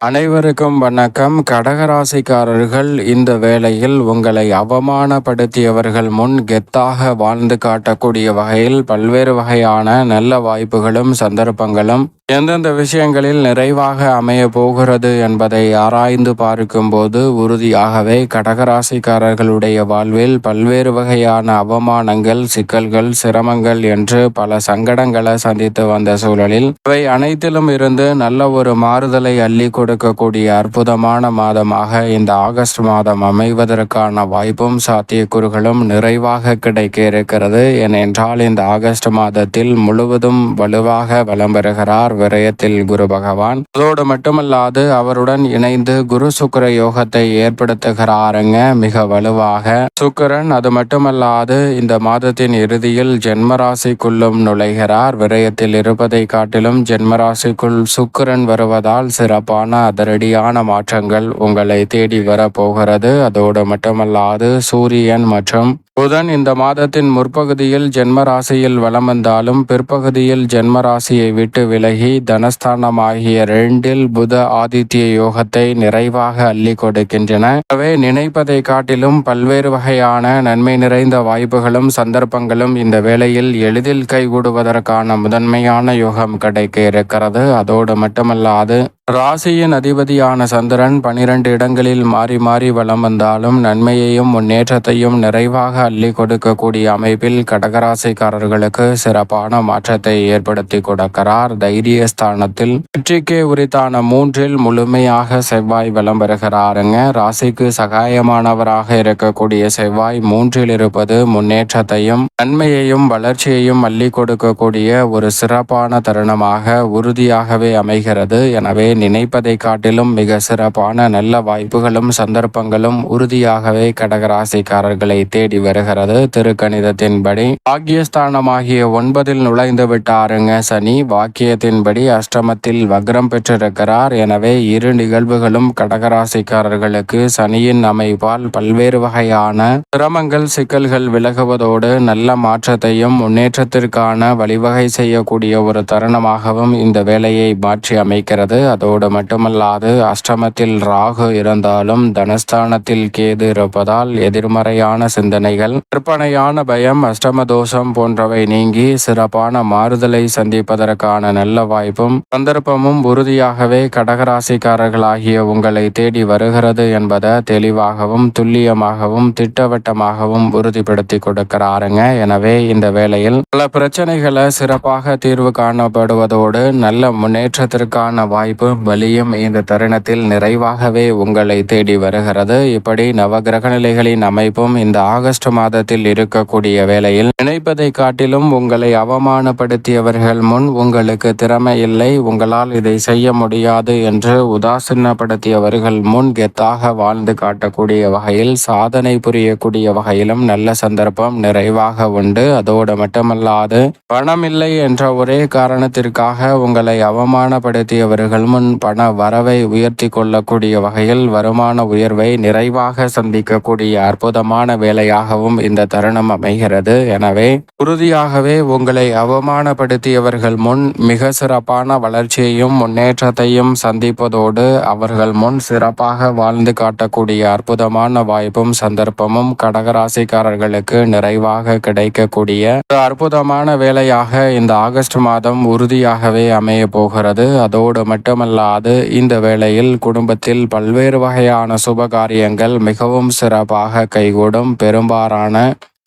அனைவருக்கும் வணக்கம். கடகராசிக்காரர்கள் இந்த வேளையில் உங்களை அவமானப்படுத்தியவர்கள் முன் கெத்தாக வாழ்ந்து காட்டக்கூடிய வகையில் பல்வேறு வகையான நல்ல வாய்ப்புகளும் சந்தர்ப்பங்களும் எந்தெந்த விஷயங்களில் நிறைவாக அமைய போகிறது என்பதை ஆராய்ந்து பார்க்கும்போது உறுதியாகவே கடகராசிக்காரர்களுடைய வாழ்வில் பல்வேறு வகையான அவமானங்கள் சிக்கல்கள் சிரமங்கள் என்று பல சங்கடங்களை சந்தித்து வந்த சூழலில் இவை அனைத்திலும் இருந்து நல்ல ஒரு மாறுதலை அள்ளி கொடுக்கக்கூடிய அற்புதமான மாதமாக இந்த ஆகஸ்ட் மாதம் அமைவதற்கான வாய்ப்பும் சாத்தியக்கூறுகளும் நிறைவாக கிடைக்க இருக்கிறது ஏனென்றால் இந்த ஆகஸ்ட் மாதத்தில் முழுவதும் வலுவாக வலம் பெறுகிறார் விரயத்தில் குரு பகவான். அதோடு மட்டுமல்லாது அவருடன் இணைந்து குரு சுக்கர யோகத்தை ஏற்படுத்துகிறாருங்க மிக வலுவாக. சுக்கரன் அது மட்டுமல்லாது இந்த மாதத்தின் இறுதியில் ஜென்மராசிக்குள்ளும் நுழைகிறார். விரயத்தில் இருப்பதை காட்டிலும் ஜென்மராசிக்குள் சுக்கரன் வருவதால் சிறப்பான அதிரடியான மாற்றங்கள் உங்களை தேடி வரப்போகிறது. அதோடு மட்டுமல்லாது சூரியன் மற்றும் புதன் இந்த மாதத்தின் முற்பகுதியில் ஜென்ம ராசியில் வலம் வந்தாலும் பிற்பகுதியில் ஜென்மராசியை விட்டு விலகி தனஸ்தானமாகிய ரெண்டில் புத ஆதித்ய யோகத்தை நிறைவாக அள்ளி கொடுக்கின்றன. எனவே நினைப்பதை காட்டிலும் பல்வேறு வகையான நன்மை நிறைந்த வாய்ப்புகளும் சந்தர்ப்பங்களும் இந்த வேளையில் எளிதில் கைகூடுவதற்கான முதன்மையான யோகம் கிடைக்க இருக்கிறது. அதோடு மட்டுமல்லாது ராசியின் அதிபதியான சந்திரன் பனிரெண்டு இடங்களில் மாறி மாறி வலம் வந்தாலும் நன்மையையும் முன்னேற்றத்தையும் நிறைவாக அள்ளி கொடுக்கக்கூடிய அமைப்பில் கடகராசிக்காரர்களுக்கு சிறப்பான மாற்றத்தை ஏற்படுத்தி கொடுக்கிறார். தைரிய ஸ்தானத்தில் வெற்றிக்கு உரித்தான மூன்றில் முழுமையாக செவ்வாய் வலம் பெறுகிறாருங்க ராசிக்கு சகாயமானவராக இருக்கக்கூடிய செவ்வாய் மூன்றில் இருப்பது முன்னேற்றத்தையும் நன்மையையும் வளர்ச்சியையும் அள்ளி கொடுக்கக்கூடிய ஒரு சிறப்பான தருணமாக உறுதியாகவே அமைகிறது. எனவே நினைப்பதை காட்டிலும் மிக சிறப்பான நல்ல வாய்ப்புகளும் சந்தர்ப்பங்களும் உறுதியாகவே கடகராசிக்காரர்களை தேடி வருகிறது. திருக்கணிதத்தின்படி பாக்கியஸ்தானமாகிய ஒன்பதில் நுழைந்து விட்டாருங்க சனி. வாக்கியத்தின்படி அஷ்டமத்தில் வக்ரம் பெற்றிருக்கிறார். எனவே இரு நிகழ்வுகளும் கடகராசிக்காரர்களுக்கு சனியின் அமைப்பால் பல்வேறு வகையான சிரமங்கள் சிக்கல்கள் விலகுவதோடு நல்ல மாற்றத்தையும் முன்னேற்றத்திற்கான வழிவகை செய்யக்கூடிய ஒரு தருணமாகவும் இந்த வேலையை மாற்றி அமைக்கிறது அதோடு அதோடு மட்டுமல்லாது அஷ்டமத்தில் ராகு இருந்தாலும் தனஸ்தானத்தில் கேது இருப்பதால் எதிர்மறையான சிந்தனைகள் கற்பனையான பயம் அஷ்டம தோஷம் போன்றவை நீங்கி சிறப்பான மாறுதலை சந்திப்பதற்கான நல்ல வாய்ப்பும் சந்தர்ப்பமும் உறுதியாகவே கடகராசிக்காரர்களாகிய உங்களை தேடி வருகிறது என்பதை தெளிவாகவும் துல்லியமாகவும் திட்டவட்டமாகவும் உறுதிப்படுத்தி கொடுக்கிறாருங்க. எனவே இந்த வேளையில் பல பிரச்சனைகளை சிறப்பாக தீர்வு காணப்படுவதோடு நல்ல முன்னேற்றத்திற்கான வாய்ப்பு வலியும் இந்த தருணத்தில் நிறைவாகவே உங்களை தேடி வருகிறது. இப்படி நவகிரக நிலைகளின் அமைப்பும் இந்த ஆகஸ்ட் மாதத்தில் இருக்கக்கூடிய வேளையில் நினைப்பதை காட்டிலும் உங்களை அவமானப்படுத்தியவர்கள் முன் உங்களுக்கு திறமை இல்லை. உங்களால் இதை செய்ய முடியாது என்று உதாசீனப்படுத்தியவர்கள் முன் கெத்தாக வாழ்ந்து காட்டக்கூடிய வகையில் சாதனை புரியக்கூடிய வகையிலும் நல்ல சந்தர்ப்பம் நிறைவாக உண்டு. அதோடு மட்டுமல்லாது பணம் இல்லை என்ற ஒரே காரணத்திற்காக உங்களை அவமானப்படுத்தியவர்கள் முன் பண வரவை உயர்த்தி கொள்ளக்கூடிய வகையில் வருமான உயர்வை நிறைவாக சந்திக்கக்கூடிய அற்புதமான வேலையாகவும் இந்த தருணம் அமைகிறது. எனவே உறுதியாகவே உங்களை அவமானப்படுத்தியவர்கள் முன் மிக சிறப்பான வளர்ச்சியையும் முன்னேற்றத்தையும் சந்திப்பதோடு அவர்கள் முன் சிறப்பாக வாழ்ந்து காட்டக்கூடிய அற்புதமான வாய்ப்பும் சந்தர்ப்பமும் கடகராசிக்காரர்களுக்கு நிறைவாக கிடைக்கக்கூடிய ஒரு அற்புதமான வேலையாக இந்த ஆகஸ்ட் மாதம் உறுதியாகவே அமைய போகிறது. அதோடு மட்டுமல்ல மட்டுமல்லாது இந்த வேளையில் குடும்பத்தில் பல்வேறு வகையான சுபகாரியங்கள் மிகவும் சிறப்பாக கைகூடும் பெரும்பாலான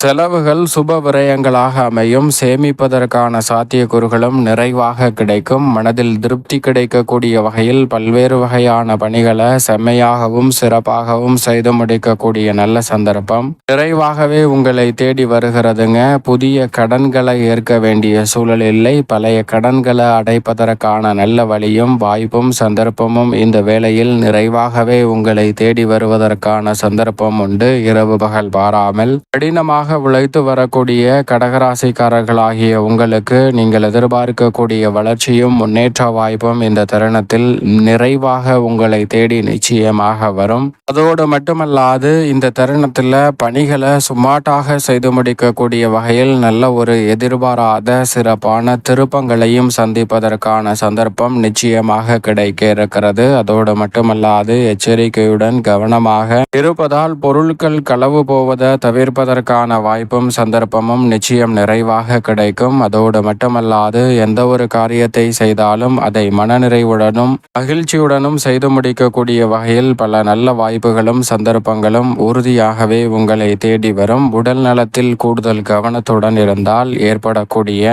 செலவுகள் சுப விரயங்களாக அமையும். சேமிப்பதற்கான சாத்தியக்கூறுகளும் நிறைவாக கிடைக்கும். மனதில் திருப்தி கிடைக்கக்கூடிய வகையில் பல்வேறு வகையான பணிகளை செம்மையாகவும் சிறப்பாகவும் செய்து முடிக்கக்கூடிய நல்ல சந்தர்ப்பம். நிறைவாகவே உங்களை தேடி வருகிறதுங்க. புதிய கடன்களை ஏற்க வேண்டிய சூழல் இல்லை. பழைய கடன்களை அடைப்பதற்கான நல்ல வழியும் வாய்ப்பும் சந்தர்ப்பமும் இந்த வேளையில் நிறைவாகவே உங்களை தேடி வருவதற்கான சந்தர்ப்பம் உண்டு. இரவு பகல் பாராமல் கடினமாக கடினமாக உழைத்து வரக்கூடிய கடகராசிக்காரர்களாகிய உங்களுக்கு நீங்கள் எதிர்பார்க்கக்கூடிய வளர்ச்சியும் முன்னேற்ற வாய்ப்பும் இந்த தருணத்தில் நிறைவாக உங்களை தேடி நிச்சயமாக வரும். அதோடு மட்டுமல்லாது இந்த தருணத்தில் பணிகளை சுமாட்டாக செய்து முடிக்கக்கூடிய வகையில் நல்ல ஒரு எதிர்பாராத சிறப்பான திருப்பங்களையும் சந்திப்பதற்கான சந்தர்ப்பம் நிச்சயமாக கிடைக்க இருக்கிறது. அதோடு மட்டுமல்லாது எச்சரிக்கையுடன் கவனமாக இருப்பதால் பொருட்கள் களவு போவதை தவிர்ப்பதற்கான வாய்ப்பும் சந்தர்ப்பமும் நிச்சயம் நிறைவாக கிடைக்கும். அதோடு மட்டுமல்லாது எந்த ஒரு காரியத்தை செய்தாலும் அதை மனநிறைவுடனும் மகிழ்ச்சியுடனும் செய்து முடிக்கக்கூடிய வகையில் பல நல்ல வாய்ப்புகளும் சந்தர்ப்பங்களும் உறுதியாகவே உங்களை தேடி வரும். உடல் நலத்தில் கூடுதல் கவனத்துடன் இருந்தால் ஏற்படக்கூடிய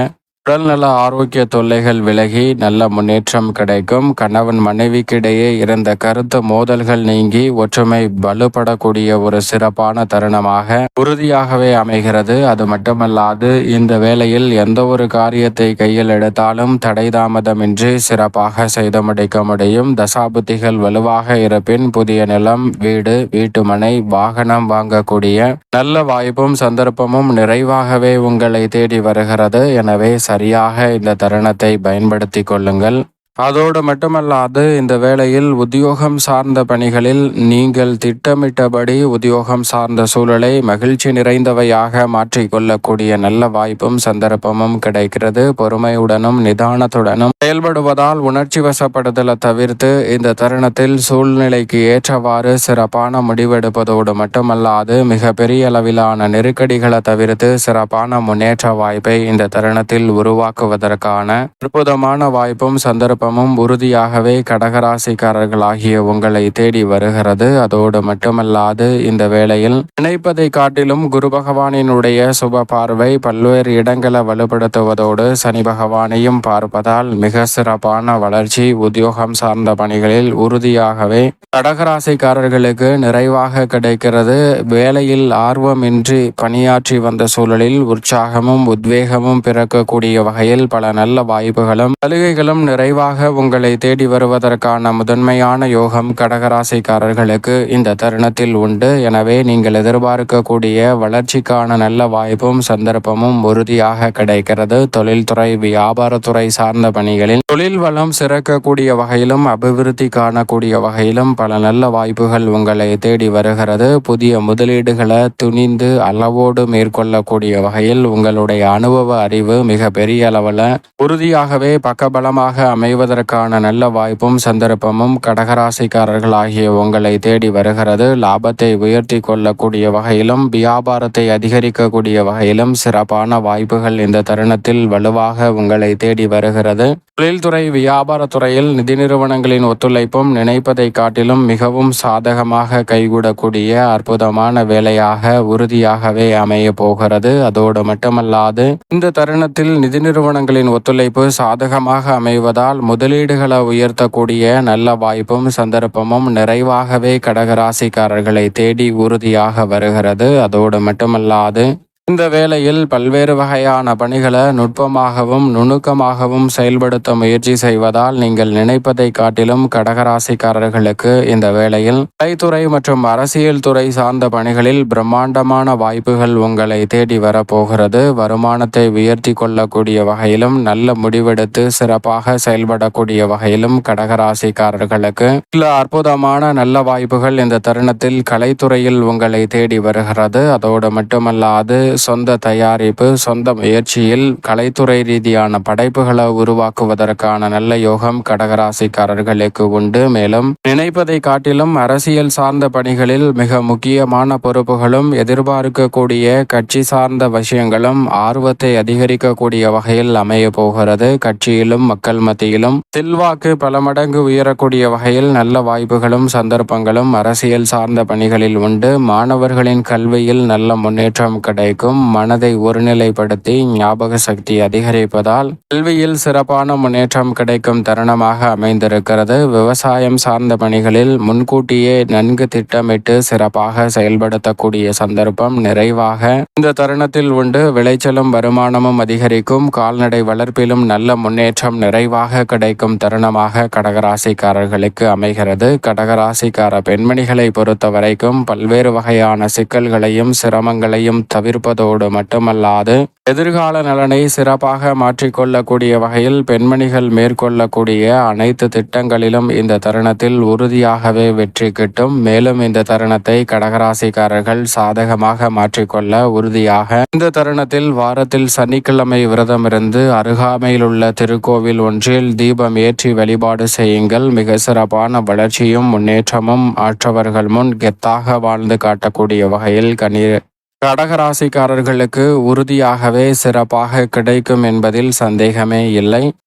உடல்நல ஆரோக்கிய தொல்லைகள் விலகி நல்ல முன்னேற்றம் கிடைக்கும். கணவன் மனைவிக்கிடையே இருந்த கருத்து மோதல்கள் நீங்கி ஒற்றுமை வலுப்படக்கூடிய ஒரு சிறப்பான தருணமாக உறுதியாகவே அமைகிறது. அது மட்டுமல்லாது இந்த வேளையில் எந்த ஒரு காரியத்தை கையில் எடுத்தாலும் தடை தாமதமின்றி சிறப்பாக செய்து முடிக்க முடியும். தசாபுத்திகள் வலுவாக இருப்பின் புதிய நிலம் வீடு வீட்டுமனை வாகனம் வாங்கக்கூடிய நல்ல வாய்ப்பும் சந்தர்ப்பமும் நிறைவாகவே உங்களை தேடி வருகிறது. எனவே சரியாக இந்த தருணத்தை பயன்படுத்தி கொள்ளுங்கள். அதோடு மட்டுமல்லாது இந்த வேளையில் உத்தியோகம் சார்ந்த பணிகளில் நீங்கள் திட்டமிட்டபடி உத்தியோகம் சார்ந்த சூழலை மகிழ்ச்சி நிறைந்தவையாக மாற்றிக்கொள்ளக்கூடிய நல்ல வாய்ப்பும் சந்தர்ப்பமும் கிடைக்கிறது. பொறுமையுடனும் நிதானத்துடனும் செயல்படுவதால் உணர்ச்சி வசப்படுதலை தவிர்த்து இந்த தருணத்தில் சூழ்நிலைக்கு ஏற்றவாறு சிறப்பான முடிவெடுப்பதோடு மட்டுமல்லாது மிக பெரிய அளவிலான நெருக்கடிகளை தவிர்த்து சிறப்பான முன்னேற்ற வாய்ப்பை இந்த தருணத்தில் உருவாக்குவதற்கான அற்புதமான வாய்ப்பும் சந்தர்ப்பம் யோகமும் உறுதியாகவே கடகராசிக்காரர்களாகிய உங்களை தேடி வருகிறது. அதோடு மட்டுமல்லாது இந்த வேளையில் நினைப்பதை காட்டிலும் குரு பகவானினுடைய சுப பார்வை பல்வேறு இடங்களை வலுப்படுத்துவதோடு சனி பகவானையும் பார்ப்பதால் மிக சிறப்பான வளர்ச்சி உத்தியோகம் சார்ந்த பணிகளில் உறுதியாகவே கடகராசிக்காரர்களுக்கு நிறைவாக கிடைக்கிறது. வேலையில் ஆர்வமின்றி பணியாற்றி வந்த சூழலில் உற்சாகமும் உத்வேகமும் பிறக்கக்கூடிய வகையில் பல நல்ல வாய்ப்புகளும் சலுகைகளும் நிறைவாக உங்களை தேடி வருவதற்கான முதன்மையான யோகம் கடகராசிக்காரர்களுக்கு இந்த தருணத்தில் உண்டு. எனவே நீங்கள் எதிர்பார்க்கக்கூடிய வளர்ச்சிக்கான நல்ல வாய்ப்பும் சந்தர்ப்பமும் உறுதியாக கிடைக்கிறது. தொழில்துறை வியாபாரத்துறை சார்ந்த பணிகளில் தொழில் வளம் சிறக்கக்கூடிய வகையிலும் அபிவிருத்தி காணக்கூடிய வகையிலும் பல நல்ல வாய்ப்புகள் உங்களை தேடி வருகிறது. புதிய முதலீடுகளை துணிந்து அளவோடு மேற்கொள்ளக்கூடிய வகையில் உங்களுடைய அனுபவ அறிவு மிக பெரிய அளவில் உறுதியாகவே பக்கபலமாக அமைவது பெறுவதற்கான நல்ல வாய்ப்பும் சந்தர்ப்பமும் கடகராசிக்காரர்கள் ஆகிய உங்களை தேடி வருகிறது. லாபத்தை உயர்த்தி கொள்ளக்கூடிய வகையிலும் வியாபாரத்தை அதிகரிக்கக்கூடிய வகையிலும் சிறப்பான வாய்ப்புகள் இந்த தருணத்தில் வலுவாக உங்களை தேடி வருகிறது. தொழில்துறை வியாபாரத்துறையில் நிதி நிறுவனங்களின் ஒத்துழைப்பும் நினைப்பதை காட்டிலும் மிகவும் சாதகமாக கைகூடக்கூடிய அற்புதமான வேலையாக உறுதியாகவே அமைய போகிறது. அதோடு மட்டுமல்லாது இந்த தருணத்தில் நிதி நிறுவனங்களின் ஒத்துழைப்பு சாதகமாக அமைவதால் முதலீடுகளை உயர்த்தக்கூடிய நல்ல வாய்ப்பும் சந்தர்ப்பமும் நிறைவாகவே கடகராசிக்காரர்களை தேடி உறுதியாக வருகிறது. அதோடு மட்டுமல்லாது இந்த வேளையில் பல்வேறு வகையான பணிகளை நுட்பமாகவும் நுணுக்கமாகவும் செயல்படுத்த முயற்சி செய்வதால் நீங்கள் நினைப்பதை காட்டிலும் கடகராசிக்காரர்களுக்கு இந்த வேளையில் கலைத்துறை மற்றும் அரசியல் துறை சார்ந்த பணிகளில் பிரம்மாண்டமான வாய்ப்புகள் உங்களை தேடி வரப்போகிறது. வருமானத்தை உயர்த்தி கொள்ளக்கூடிய வகையிலும் நல்ல முடிவெடுத்து சிறப்பாக செயல்படக்கூடிய வகையிலும் கடகராசிக்காரர்களுக்கு சில அற்புதமான நல்ல வாய்ப்புகள் இந்த தருணத்தில் கலைத்துறையில் உங்களை தேடி வருகிறது. அதோடு மட்டுமல்லாது சொந்த தயாரிப்பு சொந்த முயற்சியில் கலைத்துறை ரீதியான படைப்புகளை உருவாக்குவதற்கான நல்ல யோகம் கடகராசிக்காரர்களுக்கு உண்டு. மேலும் நினைப்பதை காட்டிலும் அரசியல் சார்ந்த பணிகளில் மிக முக்கியமான பொறுப்புகளும் எதிர்பார்க்கக்கூடிய கட்சி சார்ந்த விஷயங்களும் ஆர்வத்தை அதிகரிக்கக்கூடிய வகையில் அமைய போகிறது. கட்சியிலும் மக்கள் மத்தியிலும் செல்வாக்கு பல மடங்கு உயரக்கூடிய வகையில் நல்ல வாய்ப்புகளும் சந்தர்ப்பங்களும் அரசியல் சார்ந்த பணிகளில் உண்டு. மாணவர்களின் கல்வியில் நல்ல முன்னேற்றம் கிடைக்கும். மற்றும் மனதை ஒருநிலைப்படுத்தி ஞாபக சக்தி அதிகரிப்பதால் கல்வியில் சிறப்பான முன்னேற்றம் கிடைக்கும் தருணமாக அமைந்திருக்கிறது. விவசாயம் சார்ந்த பணிகளில் முன்கூட்டியே நன்கு திட்டமிட்டு சிறப்பாக செயல்படுத்தக்கூடிய சந்தர்ப்பம் நிறைவாக இந்த தருணத்தில் உண்டு. விளைச்சலும் வருமானமும் அதிகரிக்கும். கால்நடை வளர்ப்பிலும் நல்ல முன்னேற்றம் நிறைவாக கிடைக்கும் தருணமாக கடகராசிக்காரர்களுக்கு அமைகிறது. கடகராசிக்கார பெண்மணிகளை பொறுத்த வரைக்கும் பல்வேறு வகையான சிக்கல்களையும் சிரமங்களையும் தவிர்ப்பது அதோடு மட்டுமல்லாது எதிர்கால நலனை சிறப்பாக மாற்றிக்கொள்ளக்கூடிய வகையில் பெண்மணிகள் மேற்கொள்ளக்கூடிய அனைத்து திட்டங்களிலும் இந்த தருணத்தில் உறுதியாகவே வெற்றி கிட்டும். மேலும் இந்த தருணத்தை கடகராசிக்காரர்கள் சாதகமாக மாற்றிக்கொள்ள உறுதியாக இந்த தருணத்தில் வாரத்தில் சனிக்கிழமை விரதம் இருந்து அருகாமையில் உள்ள திருக்கோவில் ஒன்றில் தீபம் ஏற்றி வழிபாடு செய்யுங்கள். மிக சிறப்பான வளர்ச்சியும் முன்னேற்றமும் ஆற்றவர்கள் முன் கெத்தாக வாழ்ந்து காட்டக்கூடிய வகையில் கண்ணீர் கடகராசிக்காரர்களுக்கு உறுதியாகவே சிறப்பாக கிடைக்கும் என்பதில் சந்தேகமே இல்லை.